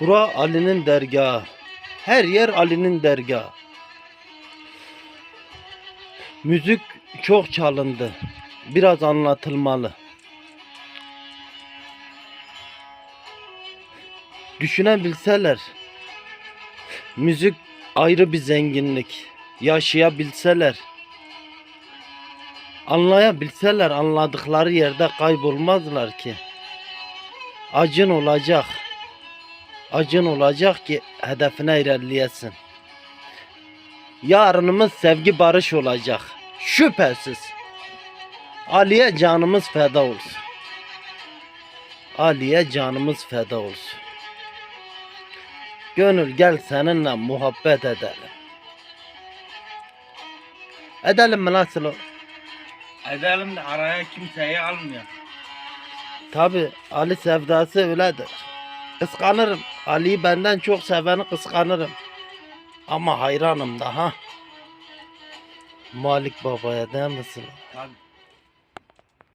Bura Ali'nin dergahı. Her yer Ali'nin dergahı. Müzik çok çalındı. Biraz anlatılmalı. Düşünebilseler müzik ayrı bir zenginlik. Yaşayabilseler anlayabilseler anladıkları yerde kaybolmazlar ki. Acın olacak. Acın olacak ki hedefine ilerleyesin. Yarınımız sevgi barış olacak. Şüphesiz. Ali'ye canımız feda olsun. Ali'ye canımız feda olsun. Gönül gel seninle muhabbet edelim. Edelim mi nasıl o? Edelim de araya kimseyi almıyor. Tabi Ali sevdası öyledir. Kıskanırım. Ali'yi benden çok seveni kıskanırım. Ama hayranım da ha. Malik Baba'ya değil misin? Tabii.